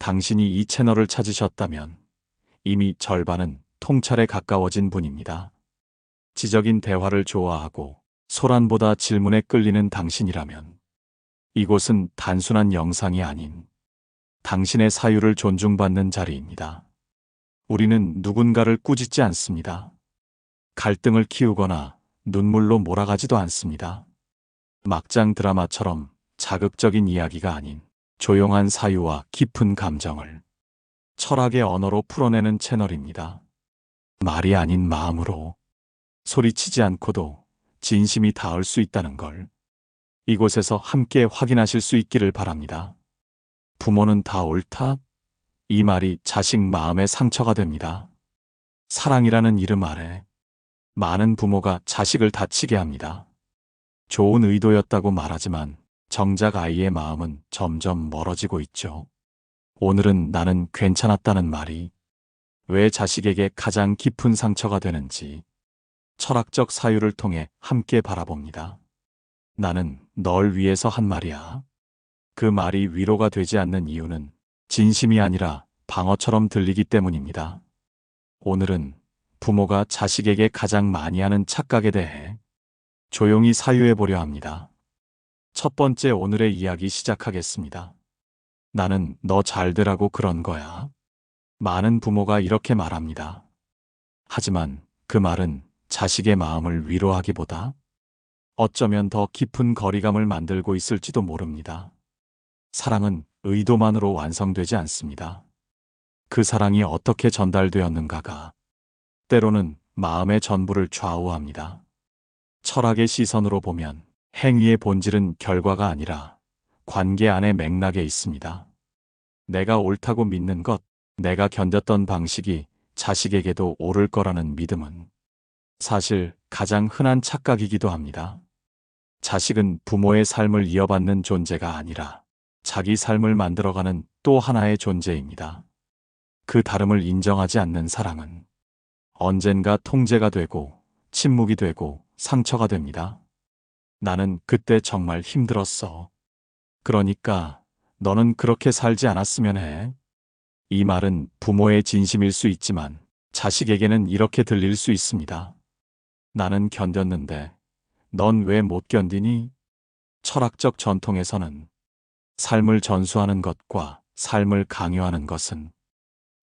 당신이 이 채널을 찾으셨다면 이미 절반은 통찰에 가까워진 분입니다. 지적인 대화를 좋아하고 소란보다 질문에 끌리는 당신이라면 이곳은 단순한 영상이 아닌 당신의 사유를 존중받는 자리입니다. 우리는 누군가를 꾸짖지 않습니다. 갈등을 키우거나 눈물로 몰아가지도 않습니다. 막장 드라마처럼 자극적인 이야기가 아닌 조용한 사유와 깊은 감정을 철학의 언어로 풀어내는 채널입니다. 말이 아닌 마음으로 소리치지 않고도 진심이 닿을 수 있다는 걸 이곳에서 함께 확인하실 수 있기를 바랍니다. 부모는 다 옳다? 이 말이 자식 마음의 상처가 됩니다. 사랑이라는 이름 아래 많은 부모가 자식을 다치게 합니다. 좋은 의도였다고 말하지만 정작 아이의 마음은 점점 멀어지고 있죠. 오늘은 나는 괜찮았다는 말이 왜 자식에게 가장 깊은 상처가 되는지 철학적 사유를 통해 함께 바라봅니다. 나는 널 위해서 한 말이야. 그 말이 위로가 되지 않는 이유는 진심이 아니라 방어처럼 들리기 때문입니다. 오늘은 부모가 자식에게 가장 많이 하는 착각에 대해 조용히 사유해 보려 합니다. 첫 번째 오늘의 이야기 시작하겠습니다. 나는 너 잘 되라고 그런 거야. 많은 부모가 이렇게 말합니다. 하지만 그 말은 자식의 마음을 위로하기보다 어쩌면 더 깊은 거리감을 만들고 있을지도 모릅니다. 사랑은 의도만으로 완성되지 않습니다. 그 사랑이 어떻게 전달되었는가가 때로는 마음의 전부를 좌우합니다. 철학의 시선으로 보면 행위의 본질은 결과가 아니라 관계 안의 맥락에 있습니다. 내가 옳다고 믿는 것, 내가 견뎠던 방식이 자식에게도 옳을 거라는 믿음은 사실 가장 흔한 착각이기도 합니다. 자식은 부모의 삶을 이어받는 존재가 아니라 자기 삶을 만들어가는 또 하나의 존재입니다. 그 다름을 인정하지 않는 사랑은 언젠가 통제가 되고 침묵이 되고 상처가 됩니다. 나는 그때 정말 힘들었어. 그러니까 너는 그렇게 살지 않았으면 해. 이 말은 부모의 진심일 수 있지만 자식에게는 이렇게 들릴 수 있습니다. 나는 견뎠는데 넌 왜 못 견디니? 철학적 전통에서는 삶을 전수하는 것과 삶을 강요하는 것은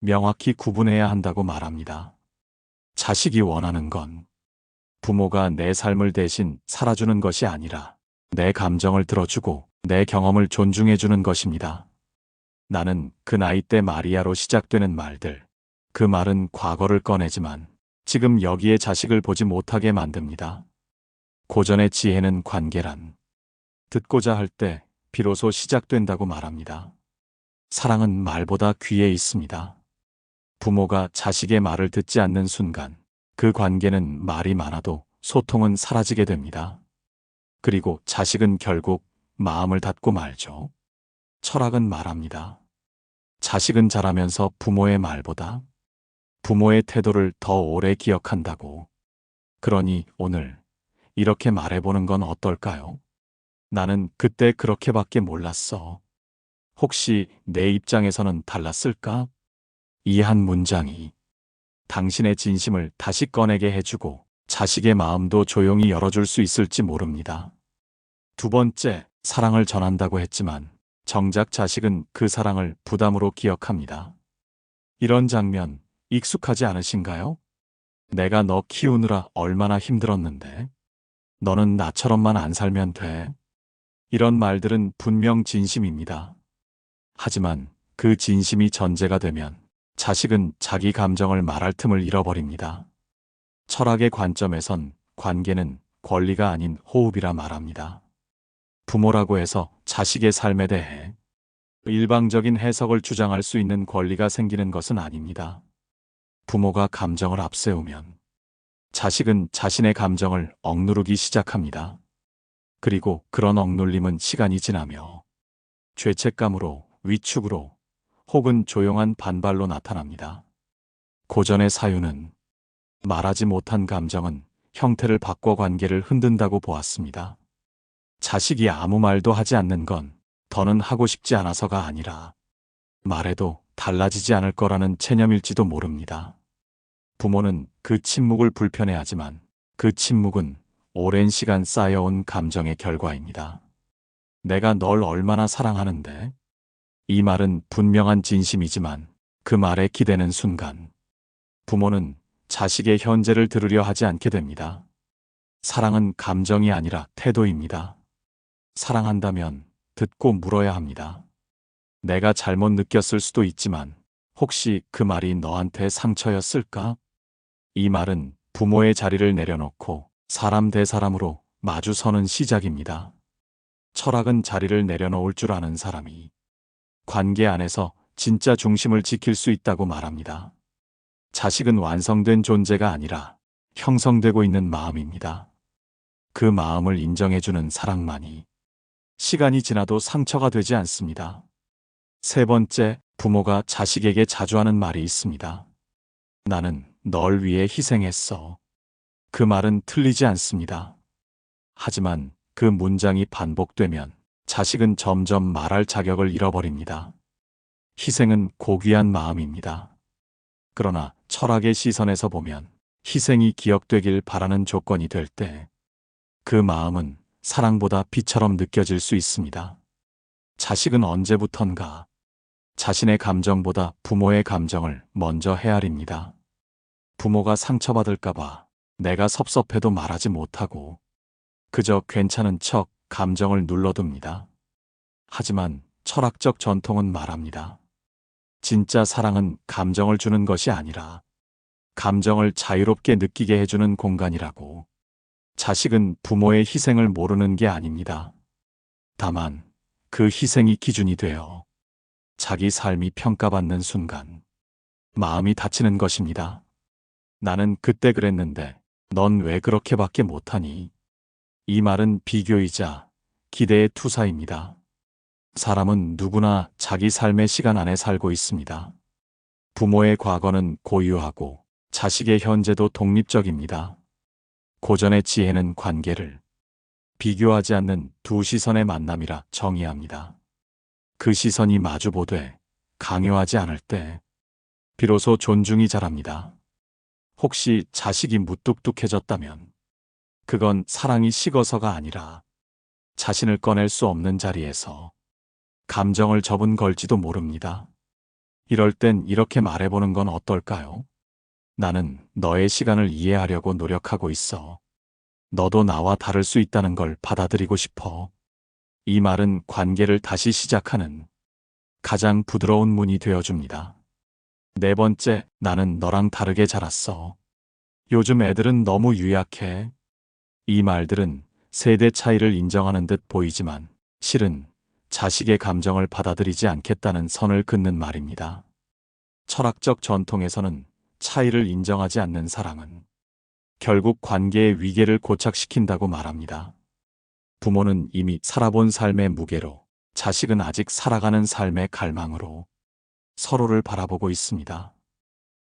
명확히 구분해야 한다고 말합니다. 자식이 원하는 건 부모가 내 삶을 대신 살아주는 것이 아니라 내 감정을 들어주고 내 경험을 존중해주는 것입니다. 나는 그 나이 때 마리아로 시작되는 말들. 그 말은 과거를 꺼내지만 지금 여기에 자식을 보지 못하게 만듭니다. 고전의 지혜는 관계란 듣고자 할 때 비로소 시작된다고 말합니다. 사랑은 말보다 귀에 있습니다. 부모가 자식의 말을 듣지 않는 순간 그 관계는 말이 많아도 소통은 사라지게 됩니다. 그리고 자식은 결국 마음을 닫고 말죠. 철학은 말합니다. 자식은 자라면서 부모의 말보다 부모의 태도를 더 오래 기억한다고. 그러니 오늘 이렇게 말해보는 건 어떨까요? 나는 그때 그렇게밖에 몰랐어. 혹시 내 입장에서는 달랐을까? 이 한 문장이 당신의 진심을 다시 꺼내게 해주고 자식의 마음도 조용히 열어줄 수 있을지 모릅니다. 두 번째, 사랑을 전한다고 했지만 정작 자식은 그 사랑을 부담으로 기억합니다. 이런 장면 익숙하지 않으신가요? 내가 너 키우느라 얼마나 힘들었는데. 너는 나처럼만 안 살면 돼. 이런 말들은 분명 진심입니다. 하지만 그 진심이 전제가 되면 자식은 자기 감정을 말할 틈을 잃어버립니다. 철학의 관점에선 관계는 권리가 아닌 호흡이라 말합니다. 부모라고 해서 자식의 삶에 대해 일방적인 해석을 주장할 수 있는 권리가 생기는 것은 아닙니다. 부모가 감정을 앞세우면 자식은 자신의 감정을 억누르기 시작합니다. 그리고 그런 억눌림은 시간이 지나며 죄책감으로 위축으로 혹은 조용한 반발로 나타납니다. 고전의 사유는 말하지 못한 감정은 형태를 바꿔 관계를 흔든다고 보았습니다. 자식이 아무 말도 하지 않는 건 더는 하고 싶지 않아서가 아니라 말해도 달라지지 않을 거라는 체념일지도 모릅니다. 부모는 그 침묵을 불편해하지만 그 침묵은 오랜 시간 쌓여온 감정의 결과입니다. 내가 널 얼마나 사랑하는데? 이 말은 분명한 진심이지만 그 말에 기대는 순간 부모는 자식의 현재를 들으려 하지 않게 됩니다. 사랑은 감정이 아니라 태도입니다. 사랑한다면 듣고 물어야 합니다. 내가 잘못 느꼈을 수도 있지만 혹시 그 말이 너한테 상처였을까? 이 말은 부모의 자리를 내려놓고 사람 대 사람으로 마주서는 시작입니다. 철학은 자리를 내려놓을 줄 아는 사람이 관계 안에서 진짜 중심을 지킬 수 있다고 말합니다. 자식은 완성된 존재가 아니라 형성되고 있는 마음입니다. 그 마음을 인정해주는 사랑만이 시간이 지나도 상처가 되지 않습니다. 세 번째, 부모가 자식에게 자주 하는 말이 있습니다. 나는 널 위해 희생했어. 그 말은 틀리지 않습니다. 하지만 그 문장이 반복되면 자식은 점점 말할 자격을 잃어버립니다. 희생은 고귀한 마음입니다. 그러나 철학의 시선에서 보면 희생이 기억되길 바라는 조건이 될 때 그 마음은 사랑보다 비처럼 느껴질 수 있습니다. 자식은 언제부턴가 자신의 감정보다 부모의 감정을 먼저 헤아립니다. 부모가 상처받을까봐 내가 섭섭해도 말하지 못하고 그저 괜찮은 척 감정을 눌러둡니다. 하지만 철학적 전통은 말합니다. 진짜 사랑은 감정을 주는 것이 아니라 감정을 자유롭게 느끼게 해주는 공간이라고. 자식은 부모의 희생을 모르는 게 아닙니다. 다만 그 희생이 기준이 되어 자기 삶이 평가받는 순간 마음이 다치는 것입니다. 나는 그때 그랬는데 넌 왜 그렇게밖에 못하니? 이 말은 비교이자 기대의 투사입니다. 사람은 누구나 자기 삶의 시간 안에 살고 있습니다. 부모의 과거는 고유하고 자식의 현재도 독립적입니다. 고전의 지혜는 관계를 비교하지 않는 두 시선의 만남이라 정의합니다. 그 시선이 마주보되 강요하지 않을 때 비로소 존중이 자랍니다. 혹시 자식이 무뚝뚝해졌다면 그건 사랑이 식어서가 아니라 자신을 꺼낼 수 없는 자리에서 감정을 접은 걸지도 모릅니다. 이럴 땐 이렇게 말해보는 건 어떨까요? 나는 너의 시간을 이해하려고 노력하고 있어. 너도 나와 다를 수 있다는 걸 받아들이고 싶어. 이 말은 관계를 다시 시작하는 가장 부드러운 문이 되어줍니다. 네 번째, 나는 너랑 다르게 자랐어. 요즘 애들은 너무 유약해. 이 말들은 세대 차이를 인정하는 듯 보이지만 실은 자식의 감정을 받아들이지 않겠다는 선을 긋는 말입니다. 철학적 전통에서는 차이를 인정하지 않는 사랑은 결국 관계의 위계를 고착시킨다고 말합니다. 부모는 이미 살아본 삶의 무게로, 자식은 아직 살아가는 삶의 갈망으로 서로를 바라보고 있습니다.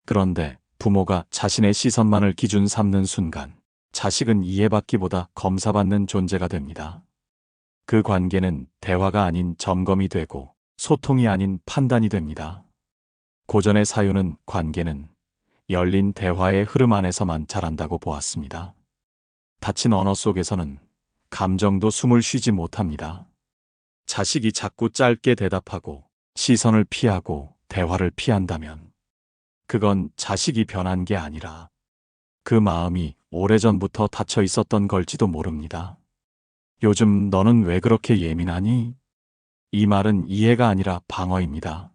그런데 부모가 자신의 시선만을 기준 삼는 순간 자식은 이해받기보다 검사받는 존재가 됩니다. 그 관계는 대화가 아닌 점검이 되고 소통이 아닌 판단이 됩니다. 고전의 사유는 관계는 열린 대화의 흐름 안에서만 자란다고 보았습니다. 닫힌 언어 속에서는 감정도 숨을 쉬지 못합니다. 자식이 자꾸 짧게 대답하고 시선을 피하고 대화를 피한다면 그건 자식이 변한 게 아니라 그 마음이 오래전부터 닫혀 있었던 걸지도 모릅니다. 요즘 너는 왜 그렇게 예민하니? 이 말은 이해가 아니라 방어입니다.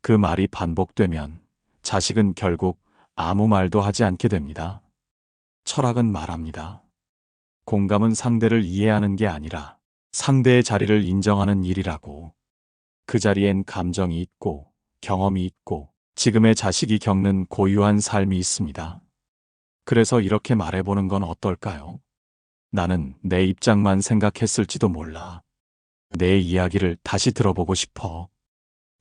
그 말이 반복되면 자식은 결국 아무 말도 하지 않게 됩니다. 철학은 말합니다. 공감은 상대를 이해하는 게 아니라 상대의 자리를 인정하는 일이라고. 그 자리엔 감정이 있고 경험이 있고 지금의 자식이 겪는 고유한 삶이 있습니다. 그래서 이렇게 말해보는 건 어떨까요? 나는 내 입장만 생각했을지도 몰라. 내 이야기를 다시 들어보고 싶어.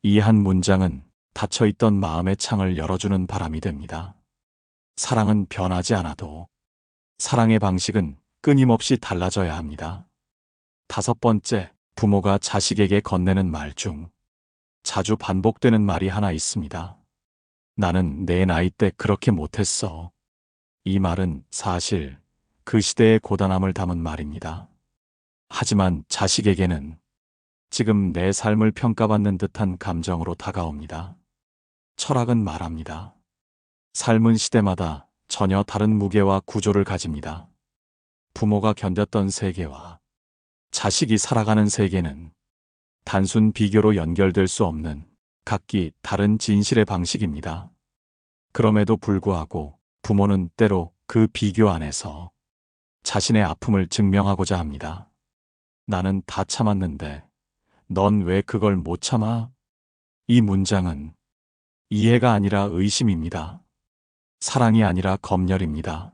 이 한 문장은 닫혀있던 마음의 창을 열어주는 바람이 됩니다. 사랑은 변하지 않아도 사랑의 방식은 끊임없이 달라져야 합니다. 다섯 번째, 부모가 자식에게 건네는 말 중 자주 반복되는 말이 하나 있습니다. 나는 내 나이 때 그렇게 못했어. 이 말은 사실 그 시대의 고단함을 담은 말입니다. 하지만 자식에게는 지금 내 삶을 평가받는 듯한 감정으로 다가옵니다. 철학은 말합니다. 삶은 시대마다 전혀 다른 무게와 구조를 가집니다. 부모가 견뎠던 세계와 자식이 살아가는 세계는 단순 비교로 연결될 수 없는 각기 다른 진실의 방식입니다. 그럼에도 불구하고 부모는 때로 그 비교 안에서 자신의 아픔을 증명하고자 합니다. 나는 다 참았는데 넌 왜 그걸 못 참아? 이 문장은 이해가 아니라 의심입니다. 사랑이 아니라 검열입니다.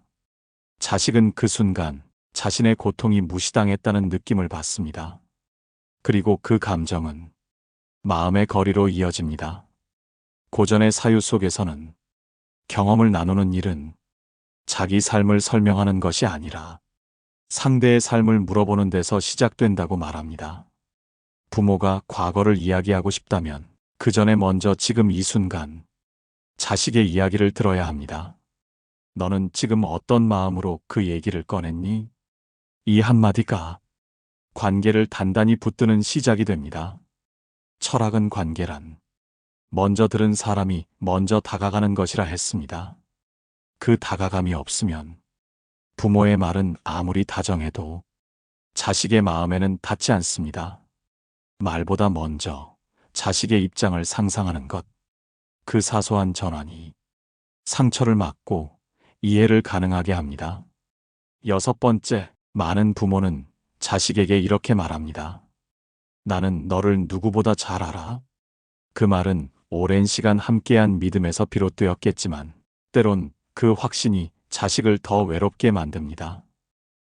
자식은 그 순간 자신의 고통이 무시당했다는 느낌을 받습니다. 그리고 그 감정은 마음의 거리로 이어집니다. 고전의 사유 속에서는 경험을 나누는 일은 자기 삶을 설명하는 것이 아니라 상대의 삶을 물어보는 데서 시작된다고 말합니다. 부모가 과거를 이야기하고 싶다면 그 전에 먼저 지금 이 순간 자식의 이야기를 들어야 합니다. 너는 지금 어떤 마음으로 그 얘기를 꺼냈니? 이 한마디가 관계를 단단히 붙드는 시작이 됩니다. 철학은 관계란 먼저 들은 사람이 먼저 다가가는 것이라 했습니다. 그 다가감이 없으면 부모의 말은 아무리 다정해도 자식의 마음에는 닿지 않습니다. 말보다 먼저 자식의 입장을 상상하는 것. 그 사소한 전환이 상처를 막고 이해를 가능하게 합니다. 여섯 번째, 많은 부모는 자식에게 이렇게 말합니다. 나는 너를 누구보다 잘 알아. 그 말은 오랜 시간 함께한 믿음에서 비롯되었겠지만, 때론 그 확신이 자식을 더 외롭게 만듭니다.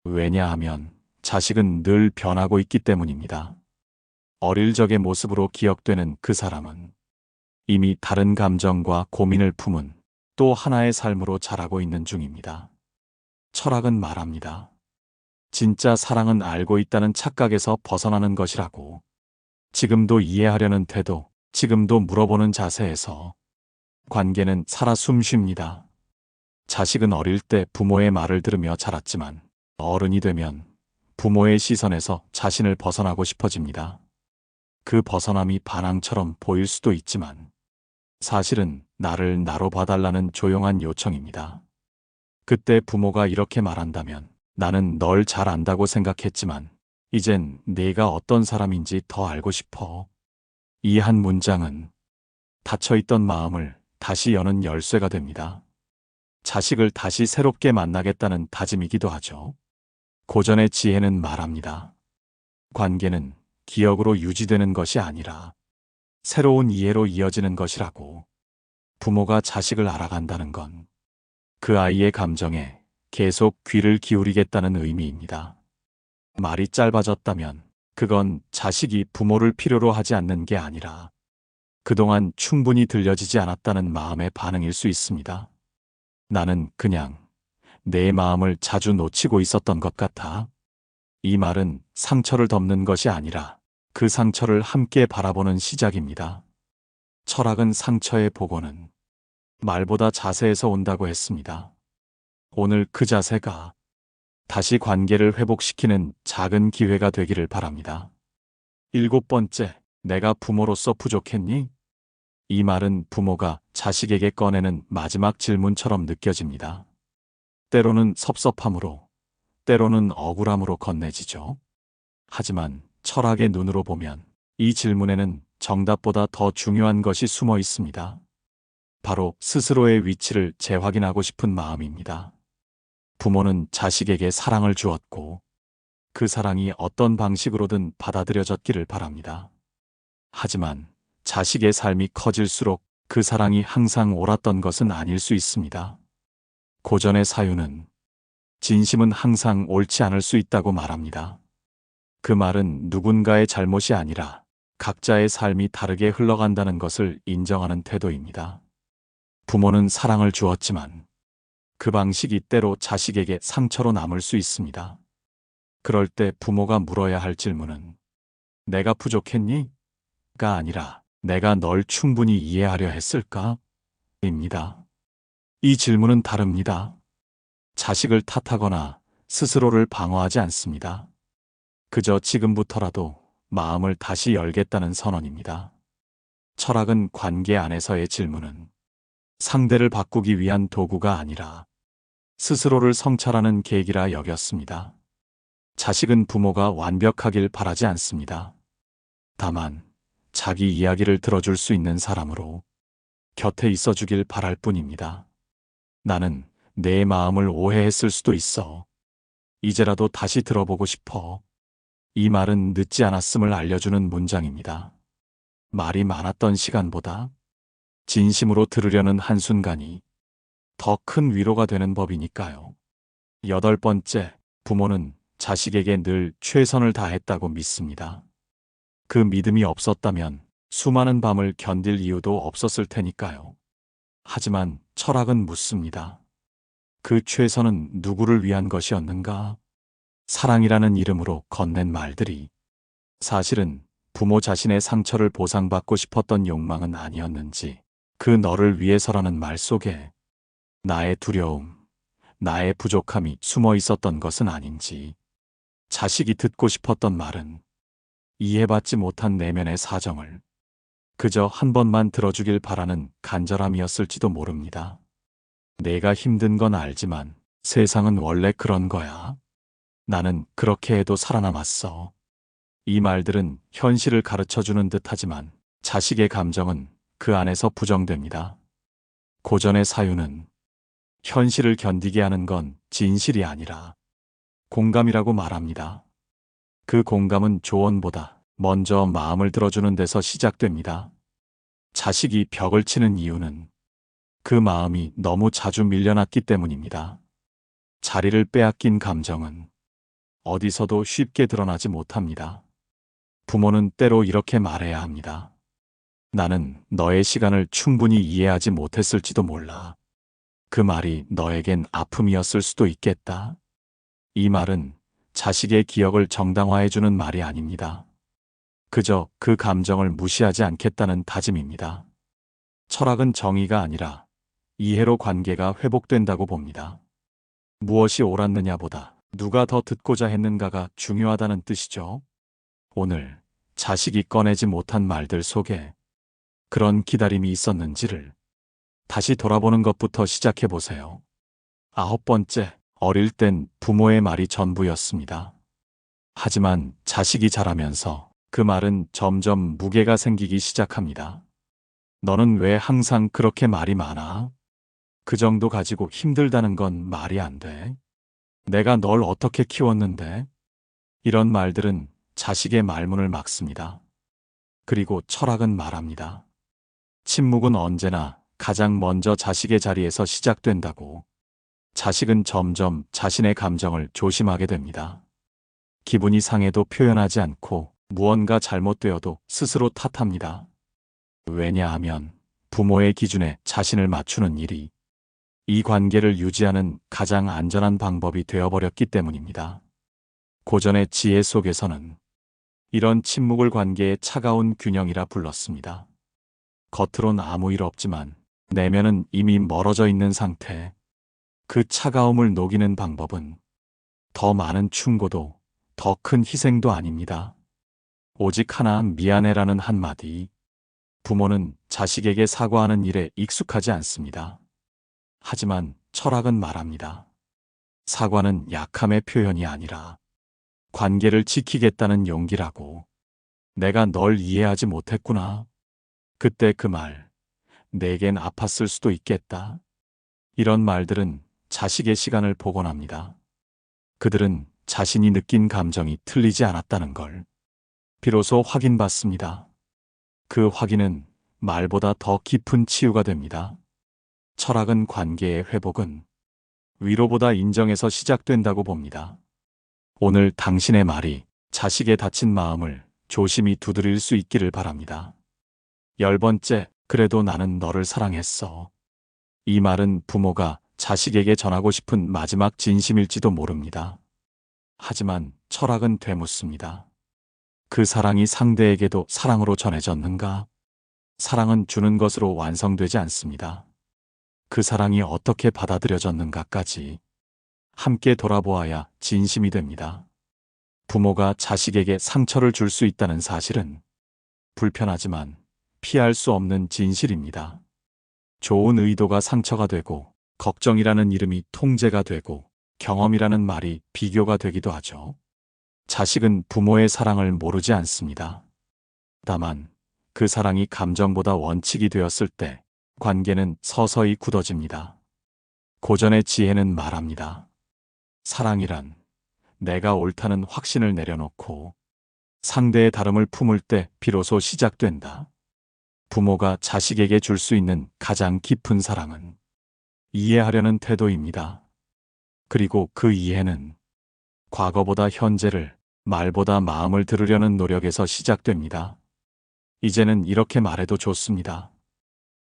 왜냐하면 자식은 늘 변하고 있기 때문입니다. 어릴 적의 모습으로 기억되는 그 사람은 이미 다른 감정과 고민을 품은 또 하나의 삶으로 자라고 있는 중입니다. 철학은 말합니다. 진짜 사랑은 알고 있다는 착각에서 벗어나는 것이라고. 지금도 이해하려는 태도, 지금도 물어보는 자세에서 관계는 살아 숨쉽니다. 자식은 어릴 때 부모의 말을 들으며 자랐지만 어른이 되면 부모의 시선에서 자신을 벗어나고 싶어집니다. 그 벗어남이 반항처럼 보일 수도 있지만 사실은 나를 나로 봐달라는 조용한 요청입니다. 그때 부모가 이렇게 말한다면 나는 널 잘 안다고 생각했지만 이젠 네가 어떤 사람인지 더 알고 싶어. 이 한 문장은 닫혀있던 마음을 다시 여는 열쇠가 됩니다. 자식을 다시 새롭게 만나겠다는 다짐이기도 하죠. 고전의 지혜는 말합니다. 관계는 기억으로 유지되는 것이 아니라 새로운 이해로 이어지는 것이라고. 부모가 자식을 알아간다는 건 그 아이의 감정에 계속 귀를 기울이겠다는 의미입니다. 말이 짧아졌다면 그건 자식이 부모를 필요로 하지 않는 게 아니라 그동안 충분히 들려지지 않았다는 마음의 반응일 수 있습니다. 나는 그냥 내 마음을 자주 놓치고 있었던 것 같아. 이 말은 상처를 덮는 것이 아니라 그 상처를 함께 바라보는 시작입니다. 철학은 상처의 복원은 말보다 자세에서 온다고 했습니다. 오늘 그 자세가 다시 관계를 회복시키는 작은 기회가 되기를 바랍니다. 일곱 번째, 내가 부모로서 부족했니? 이 말은 부모가 자식에게 꺼내는 마지막 질문처럼 느껴집니다. 때로는 섭섭함으로, 때로는 억울함으로 건네지죠. 하지만 철학의 눈으로 보면 이 질문에는 정답보다 더 중요한 것이 숨어 있습니다. 바로 스스로의 위치를 재확인하고 싶은 마음입니다. 부모는 자식에게 사랑을 주었고 그 사랑이 어떤 방식으로든 받아들여졌기를 바랍니다. 하지만 자식의 삶이 커질수록 그 사랑이 항상 옳았던 것은 아닐 수 있습니다. 고전의 사유는 진심은 항상 옳지 않을 수 있다고 말합니다. 그 말은 누군가의 잘못이 아니라 각자의 삶이 다르게 흘러간다는 것을 인정하는 태도입니다. 부모는 사랑을 주었지만 그 방식이 때로 자식에게 상처로 남을 수 있습니다. 그럴 때 부모가 물어야 할 질문은 내가 부족했니? 가 아니라 내가 널 충분히 이해하려 했을까? 입니다. 이 질문은 다릅니다. 자식을 탓하거나 스스로를 방어하지 않습니다. 그저 지금부터라도 마음을 다시 열겠다는 선언입니다. 철학은 관계 안에서의 질문은 상대를 바꾸기 위한 도구가 아니라 스스로를 성찰하는 계기라 여겼습니다. 자식은 부모가 완벽하길 바라지 않습니다. 다만 자기 이야기를 들어줄 수 있는 사람으로 곁에 있어 주길 바랄 뿐입니다. 나는 내 마음을 오해했을 수도 있어. 이제라도 다시 들어보고 싶어. 이 말은 늦지 않았음을 알려주는 문장입니다. 말이 많았던 시간보다 진심으로 들으려는 한순간이 더 큰 위로가 되는 법이니까요. 여덟 번째, 부모는 자식에게 늘 최선을 다했다고 믿습니다. 그 믿음이 없었다면 수많은 밤을 견딜 이유도 없었을 테니까요. 하지만 철학은 묻습니다. 그 최선은 누구를 위한 것이었는가? 사랑이라는 이름으로 건넨 말들이 사실은 부모 자신의 상처를 보상받고 싶었던 욕망은 아니었는지 그 너를 위해서라는 말 속에 나의 두려움, 나의 부족함이 숨어 있었던 것은 아닌지 자식이 듣고 싶었던 말은 이해받지 못한 내면의 사정을 그저 한 번만 들어주길 바라는 간절함이었을지도 모릅니다. 내가 힘든 건 알지만 세상은 원래 그런 거야. 나는 그렇게 해도 살아남았어. 이 말들은 현실을 가르쳐 주는 듯 하지만 자식의 감정은 그 안에서 부정됩니다. 고전의 사유는 현실을 견디게 하는 건 진실이 아니라 공감이라고 말합니다. 그 공감은 조언보다 먼저 마음을 들어주는 데서 시작됩니다. 자식이 벽을 치는 이유는 그 마음이 너무 자주 밀려났기 때문입니다. 자리를 빼앗긴 감정은 어디서도 쉽게 드러나지 못합니다. 부모는 때로 이렇게 말해야 합니다. 나는 너의 시간을 충분히 이해하지 못했을지도 몰라. 그 말이 너에겐 아픔이었을 수도 있겠다. 이 말은 자식의 기억을 정당화해주는 말이 아닙니다. 그저 그 감정을 무시하지 않겠다는 다짐입니다. 철학은 정의가 아니라 이해로 관계가 회복된다고 봅니다. 무엇이 옳았느냐보다 누가 더 듣고자 했는가가 중요하다는 뜻이죠. 오늘 자식이 꺼내지 못한 말들 속에 그런 기다림이 있었는지를 다시 돌아보는 것부터 시작해 보세요. 아홉 번째, 어릴 땐 부모의 말이 전부였습니다. 하지만 자식이 자라면서 그 말은 점점 무게가 생기기 시작합니다. 너는 왜 항상 그렇게 말이 많아? 그 정도 가지고 힘들다는 건 말이 안 돼. 내가 널 어떻게 키웠는데? 이런 말들은 자식의 말문을 막습니다. 그리고 철학은 말합니다. 침묵은 언제나 가장 먼저 자식의 자리에서 시작된다고. 자식은 점점 자신의 감정을 조심하게 됩니다. 기분이 상해도 표현하지 않고 무언가 잘못되어도 스스로 탓합니다. 왜냐하면 부모의 기준에 자신을 맞추는 일이 이 관계를 유지하는 가장 안전한 방법이 되어버렸기 때문입니다. 고전의 지혜 속에서는 이런 침묵을 관계의 차가운 균형이라 불렀습니다. 겉으론 아무 일 없지만 내면은 이미 멀어져 있는 상태. 그 차가움을 녹이는 방법은 더 많은 충고도 더 큰 희생도 아닙니다. 오직 하나 미안해라는 한마디. 부모는 자식에게 사과하는 일에 익숙하지 않습니다. 하지만 철학은 말합니다. 사과는 약함의 표현이 아니라 관계를 지키겠다는 용기라고. 내가 널 이해하지 못했구나. 그때 그 말, 내겐 아팠을 수도 있겠다. 이런 말들은 자식의 시간을 복원합니다. 그들은 자신이 느낀 감정이 틀리지 않았다는 걸 비로소 확인받습니다. 그 확인은 말보다 더 깊은 치유가 됩니다. 철학은 관계의 회복은 위로보다 인정에서 시작된다고 봅니다. 오늘 당신의 말이 자식의 다친 마음을 조심히 두드릴 수 있기를 바랍니다. 열 번째, 그래도 나는 너를 사랑했어. 이 말은 부모가 자식에게 전하고 싶은 마지막 진심일지도 모릅니다. 하지만 철학은 되묻습니다. 그 사랑이 상대에게도 사랑으로 전해졌는가? 사랑은 주는 것으로 완성되지 않습니다. 그 사랑이 어떻게 받아들여졌는가까지 함께 돌아보아야 진심이 됩니다. 부모가 자식에게 상처를 줄 수 있다는 사실은 불편하지만 피할 수 없는 진실입니다. 좋은 의도가 상처가 되고 걱정이라는 이름이 통제가 되고 경험이라는 말이 비교가 되기도 하죠. 자식은 부모의 사랑을 모르지 않습니다. 다만 그 사랑이 감정보다 원칙이 되었을 때 관계는 서서히 굳어집니다. 고전의 지혜는 말합니다. 사랑이란 내가 옳다는 확신을 내려놓고 상대의 다름을 품을 때 비로소 시작된다. 부모가 자식에게 줄 수 있는 가장 깊은 사랑은 이해하려는 태도입니다. 그리고 그 이해는 과거보다 현재를 말보다 마음을 들으려는 노력에서 시작됩니다. 이제는 이렇게 말해도 좋습니다.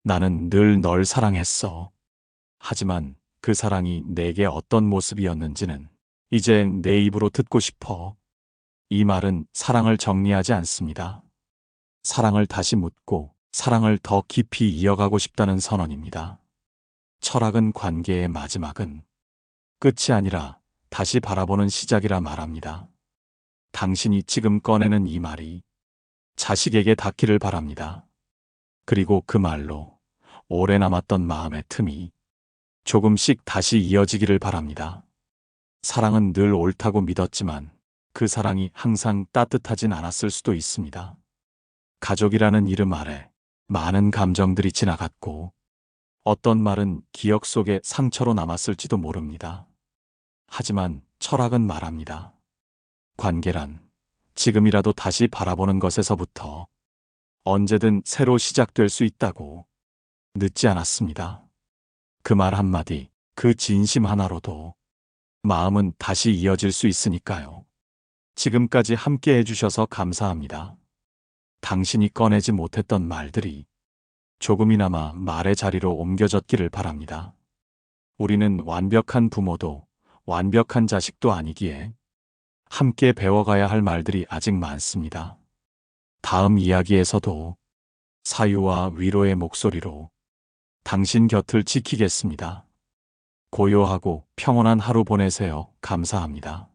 나는 늘 널 사랑했어. 하지만 그 사랑이 내게 어떤 모습이었는지는 이제 내 입으로 듣고 싶어. 이 말은 사랑을 정리하지 않습니다. 사랑을 다시 묻고 사랑을 더 깊이 이어가고 싶다는 선언입니다. 철학은 관계의 마지막은 끝이 아니라 다시 바라보는 시작이라 말합니다. 당신이 지금 꺼내는 이 말이 자식에게 닿기를 바랍니다. 그리고 그 말로 오래 남았던 마음의 틈이 조금씩 다시 이어지기를 바랍니다. 사랑은 늘 옳다고 믿었지만 그 사랑이 항상 따뜻하진 않았을 수도 있습니다. 가족이라는 이름 아래 많은 감정들이 지나갔고 어떤 말은 기억 속에 상처로 남았을지도 모릅니다. 하지만 철학은 말합니다. 관계란 지금이라도 다시 바라보는 것에서부터 언제든 새로 시작될 수 있다고 늦지 않았습니다. 그 말 한마디, 그 진심 하나로도 마음은 다시 이어질 수 있으니까요. 지금까지 함께 해주셔서 감사합니다. 당신이 꺼내지 못했던 말들이 조금이나마 말의 자리로 옮겨졌기를 바랍니다. 우리는 완벽한 부모도 완벽한 자식도 아니기에 함께 배워가야 할 말들이 아직 많습니다. 다음 이야기에서도 사유와 위로의 목소리로 당신 곁을 지키겠습니다. 고요하고 평온한 하루 보내세요. 감사합니다.